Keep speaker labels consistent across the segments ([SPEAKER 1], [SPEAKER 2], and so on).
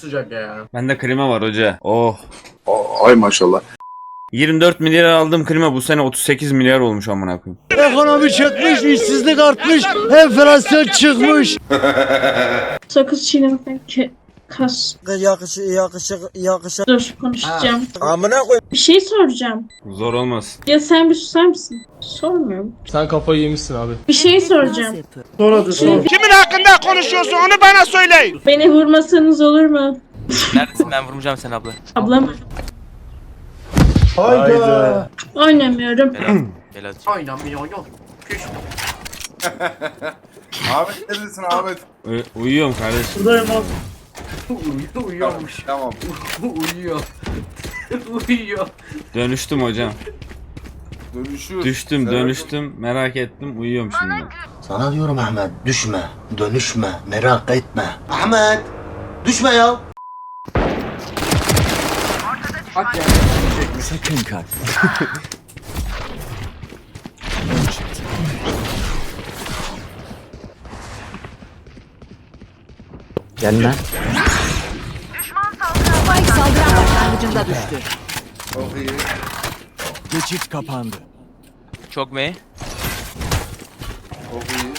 [SPEAKER 1] sıcak ya.
[SPEAKER 2] Bende klima var hoca. Oh.
[SPEAKER 3] Ay maşallah.
[SPEAKER 2] 24 milyar aldım klima bu sene 38 milyar olmuş amına koyayım.
[SPEAKER 4] Ekonomi çökmüş, işsizlik artmış, enflasyon çıkmış.
[SPEAKER 5] Sakız çiğnemekten ke kas.
[SPEAKER 4] Yakışı, yakışı, yakışı.
[SPEAKER 5] Dur konuşacağım.
[SPEAKER 4] Amına koy.
[SPEAKER 5] Bir şey soracağım.
[SPEAKER 2] Zor olmaz.
[SPEAKER 5] Ya sen bir susar mısın? Sormuyorum.
[SPEAKER 1] Sen kafayı yemişsin abi.
[SPEAKER 5] Bir şey soracağım.
[SPEAKER 4] Sor hadi sor.
[SPEAKER 6] Kimin hakkında konuşuyorsun onu bana söyleyin.
[SPEAKER 5] Beni vurmasanız olur mu?
[SPEAKER 7] Neredesin ben vurmayacağım seni abla.
[SPEAKER 5] Ablam
[SPEAKER 4] Hayda.
[SPEAKER 5] oynamıyorum.
[SPEAKER 7] Gel hadi.
[SPEAKER 1] Oynamıyor yok. Küş.
[SPEAKER 3] Ahmet neredesin Ahmet?
[SPEAKER 2] Uy- uyuyorum kardeşim.
[SPEAKER 4] Buradayım abi.
[SPEAKER 1] Uyuyor, uyuyormuş.
[SPEAKER 3] Tamam.
[SPEAKER 1] Uyuyor. Uyuyor.
[SPEAKER 2] Dönüştüm hocam.
[SPEAKER 3] Dönüşüyoruz.
[SPEAKER 2] Düştüm
[SPEAKER 3] Sen-
[SPEAKER 2] dönüştüm merak ettim uyuyorum şimdi.
[SPEAKER 4] Sana diyorum Ahmet, düşme, dönüşme, merak etme. Ahmet, düşme ya.
[SPEAKER 1] At ya.
[SPEAKER 8] Saldıran başlangıcında düştü.
[SPEAKER 3] Çok iyi.
[SPEAKER 7] Çok me.
[SPEAKER 3] Çok iyi.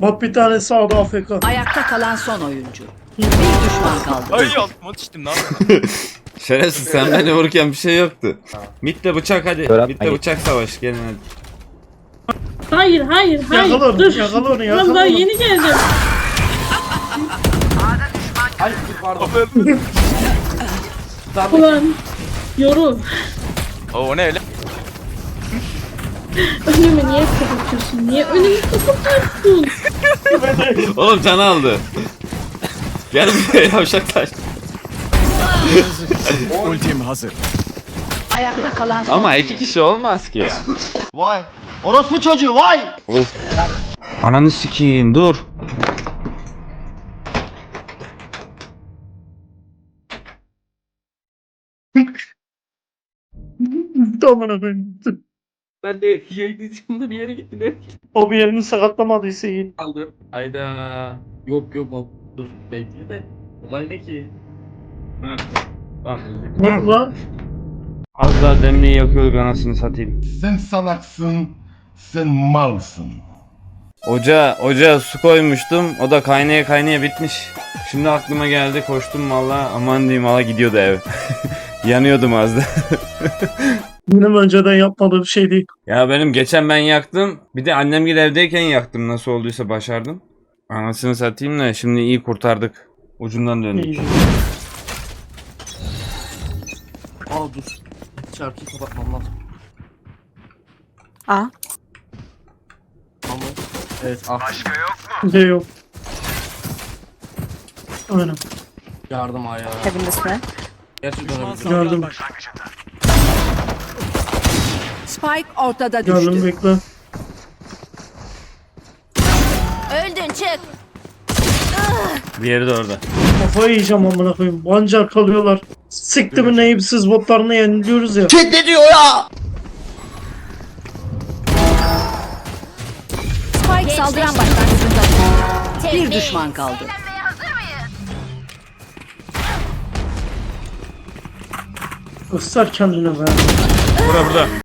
[SPEAKER 4] Bak bir tane sağda AFK.
[SPEAKER 8] Ayakta kalan son oyuncu. Bir düşman kaldı.
[SPEAKER 7] Ay altıma düştüm ne yapıyorsun?
[SPEAKER 2] Şerefsiz sen beni vururken bir şey yoktu. Mitte bıçak hadi. Mitte bıçak savaş gelin hadi.
[SPEAKER 5] Hayır hayır hayır.
[SPEAKER 4] Yakala onu,
[SPEAKER 5] Dur.
[SPEAKER 4] yakala onu, yakala onu.
[SPEAKER 5] yeni geldim.
[SPEAKER 1] Ay pardon.
[SPEAKER 5] Ulan. Yorul.
[SPEAKER 7] Oo o ne öyle?
[SPEAKER 5] Önümü niye kapatıyorsun? Niye önümü kapatıyorsun?
[SPEAKER 2] Oğlum can aldı. Gel buraya yavşak taş.
[SPEAKER 8] Ayakta kalan son
[SPEAKER 2] Ama iki kişi olmaz ki.
[SPEAKER 4] Vay. Orospu çocuğu vay.
[SPEAKER 2] Ananı sikeyim dur.
[SPEAKER 4] Amına koyayım.
[SPEAKER 1] Ben de yayın dışında bir yere gittiler.
[SPEAKER 4] O bir yerini sakatlamadıysa iyi.
[SPEAKER 1] Aldım. Hayda. Yok yok bak. Dur bekle de. Olay ne ki? Ha. Bak.
[SPEAKER 4] Bak lan.
[SPEAKER 2] Az daha demliği yakıyorduk anasını satayım.
[SPEAKER 9] Sen salaksın, sen malsın.
[SPEAKER 2] Ocağa, ocağa su koymuştum. O da kaynaya kaynaya bitmiş. Şimdi aklıma geldi koştum valla aman diyeyim valla gidiyordu ev. Yanıyordum az da.
[SPEAKER 4] Benim önceden yapmadığım şey değil.
[SPEAKER 2] ya benim geçen ben yaktım. Bir de annem gel evdeyken yaktım. Nasıl olduysa başardım. Anasını satayım da şimdi iyi kurtardık. Ucundan döndük.
[SPEAKER 4] İyi.
[SPEAKER 1] Aa dur. Şarkıyı kapatmam lazım.
[SPEAKER 8] A.
[SPEAKER 1] Ama. Evet ah.
[SPEAKER 4] Ne yok. Aynen.
[SPEAKER 1] Yardım ayağı.
[SPEAKER 8] Hepindesine.
[SPEAKER 1] Gerçekten öyle.
[SPEAKER 4] Gördüm.
[SPEAKER 8] Spike ortada
[SPEAKER 4] Gördüm
[SPEAKER 8] düştü.
[SPEAKER 4] bekle.
[SPEAKER 8] Öldün çık.
[SPEAKER 2] Diğeri de orada.
[SPEAKER 4] Kafayı yiyeceğim amına koyayım. Bancar kalıyorlar. Siktimin neyipsiz botlarını yeniliyoruz ya.
[SPEAKER 8] Spike saldıran başlangıcında. Bir düşman kaldı.
[SPEAKER 4] Göster kendine be.
[SPEAKER 2] Burada burada.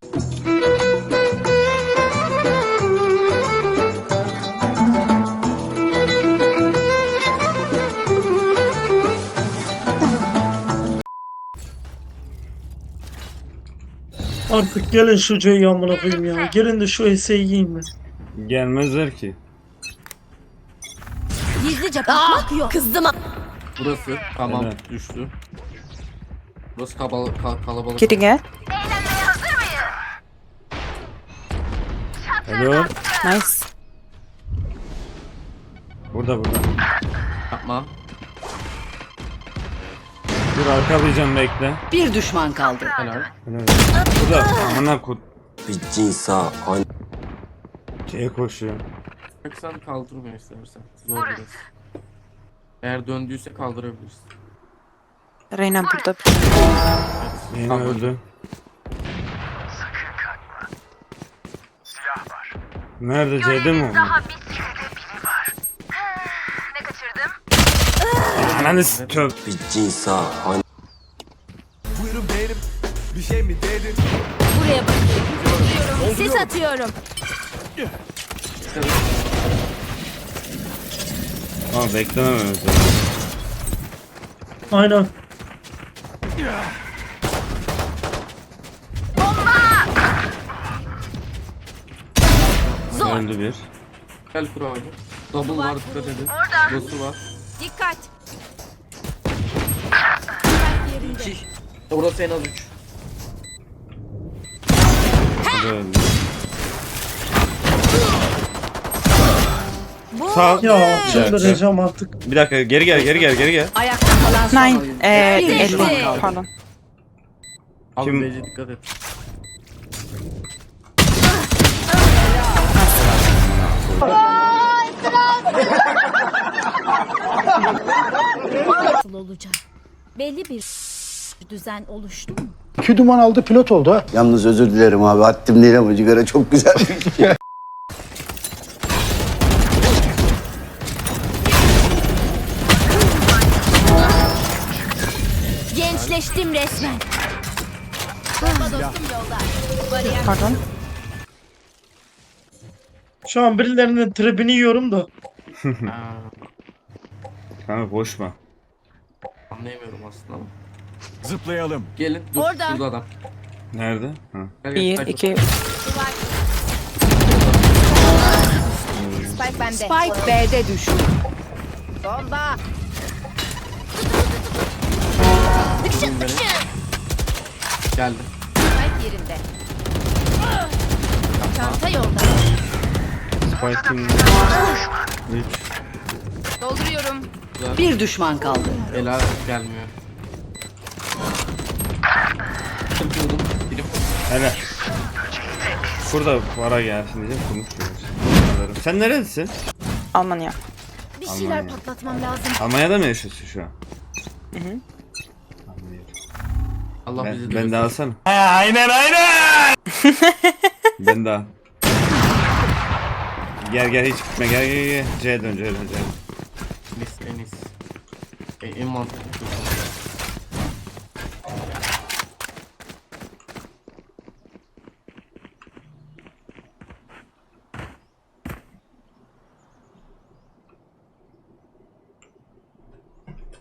[SPEAKER 4] Artık gelin şu C'yi amına koyayım ya. Gelin de şu S'yi yiyin ben.
[SPEAKER 2] Gelmezler ki.
[SPEAKER 8] Gizlice bakmak yok. Kızdım.
[SPEAKER 1] Burası. Tamam
[SPEAKER 2] Evet.
[SPEAKER 1] düştü. Burası kabal ka- kalabalık.
[SPEAKER 8] Kidding'e.
[SPEAKER 2] Hello.
[SPEAKER 8] Nice.
[SPEAKER 2] Burada burada.
[SPEAKER 1] Yapma.
[SPEAKER 2] Dur arkalayacağım bekle.
[SPEAKER 8] Bir düşman kaldı.
[SPEAKER 1] Helal.
[SPEAKER 2] Helal. Burada amına kut.
[SPEAKER 4] Bir insan.
[SPEAKER 2] Şeye koşuyor.
[SPEAKER 1] Sen kaldır beni istersen. Zor biraz. Eğer döndüyse kaldırabilirsin.
[SPEAKER 8] Reyna burada.
[SPEAKER 2] Yeni
[SPEAKER 1] Tamam.
[SPEAKER 2] öldü. Nerede C'de mi Ananı s**tüm.
[SPEAKER 8] Buraya bakıyorum. Sis atıyorum.
[SPEAKER 2] Ama beklemememiz lazım.
[SPEAKER 1] Aynen.
[SPEAKER 8] Zor.
[SPEAKER 2] Öldü bir.
[SPEAKER 1] Gel kur abi. Double var dikkat edin. Dosu var.
[SPEAKER 8] Dikkat.
[SPEAKER 1] Orası en az 3.
[SPEAKER 2] O da öldü.
[SPEAKER 8] Bu
[SPEAKER 2] Sağ.
[SPEAKER 1] Ya
[SPEAKER 2] çıldıracağım
[SPEAKER 1] artık.
[SPEAKER 2] Bir dakika geri gel geri gel geri gel.
[SPEAKER 8] ayakta kalan son
[SPEAKER 10] Nine. Ee, 50.
[SPEAKER 8] düşman
[SPEAKER 10] Pardon.
[SPEAKER 1] Abi
[SPEAKER 2] Kim-
[SPEAKER 1] Beyce dikkat et.
[SPEAKER 8] Nasıl olacak? Belli bir düzen oluştu mu?
[SPEAKER 4] İki duman aldı pilot oldu ha. Yalnız özür dilerim abi. Haddim değil ama cigara çok güzel bir şey.
[SPEAKER 8] Gençleştim resmen. Bomba dostum yolda. Bariyer
[SPEAKER 10] Pardon.
[SPEAKER 1] Şu an birilerinin tribini yiyorum da.
[SPEAKER 2] Kanka koşma.
[SPEAKER 1] Anlayamıyorum aslında ama.
[SPEAKER 7] Zıplayalım.
[SPEAKER 1] Gelin dur
[SPEAKER 8] Orada.
[SPEAKER 1] şurada adam.
[SPEAKER 2] Nerede? Ha.
[SPEAKER 1] Gel, gel,
[SPEAKER 10] 1,
[SPEAKER 1] takıl.
[SPEAKER 10] 2,
[SPEAKER 8] Spike bende.
[SPEAKER 10] Spike B'de düştü.
[SPEAKER 8] Bomba. Dıkşın dıkşın.
[SPEAKER 1] Geldim.
[SPEAKER 8] Spike yerinde. Çanta yolda.
[SPEAKER 2] Spike'ın
[SPEAKER 8] Dolduruyorum.
[SPEAKER 10] Bir düşman kaldı.
[SPEAKER 1] Ela gelmiyor.
[SPEAKER 2] Hele. Burada para gelsin diyeceğim konuşmuyoruz. Alırım. Sen neredesin?
[SPEAKER 10] Almanya.
[SPEAKER 8] Bir şeyler
[SPEAKER 2] Aman ya.
[SPEAKER 8] patlatmam lazım.
[SPEAKER 2] Almanya'da mı yaşıyorsun şu an?
[SPEAKER 10] Hı hı.
[SPEAKER 1] Allah bizi
[SPEAKER 2] Ben,
[SPEAKER 1] de
[SPEAKER 2] ben de alsana. aynen aynen. ben de al. Gel gel hiç gitme gel gel gel. C'ye dön C'ye dön C'ye dön.
[SPEAKER 1] En iyisi, en iyisi. En, en mantıklı.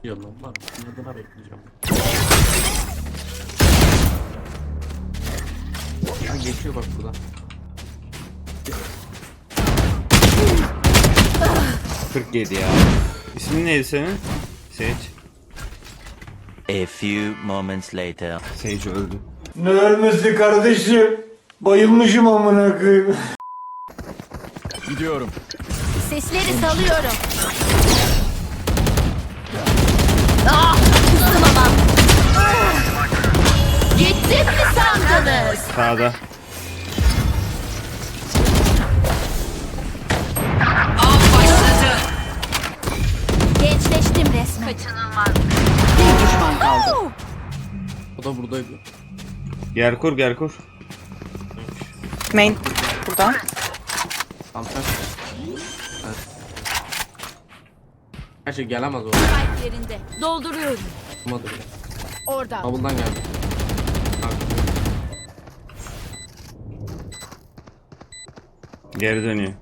[SPEAKER 1] Yolum var. Sınırına bekleyeceğim. Ha, geçiyor bak burada.
[SPEAKER 2] 47 ya. İsmin neydi senin? Sage.
[SPEAKER 11] A few moments later.
[SPEAKER 2] Sage öldü.
[SPEAKER 4] Ne ölmesi kardeşim? Bayılmışım amına koyayım.
[SPEAKER 7] Gidiyorum.
[SPEAKER 8] Sesleri salıyorum.
[SPEAKER 2] Sağda.
[SPEAKER 8] Gençleştim resmen.
[SPEAKER 10] Bir düşman kaldı.
[SPEAKER 1] O da buradaydı.
[SPEAKER 2] Gel kur gel kur.
[SPEAKER 10] Main. Burada.
[SPEAKER 1] Tamam sen. Evet. Her şey gelemez o.
[SPEAKER 8] Spike yerinde. Dolduruyorum.
[SPEAKER 1] Bile.
[SPEAKER 8] Orada.
[SPEAKER 1] Double'dan geldi.
[SPEAKER 2] Geri dönüyor.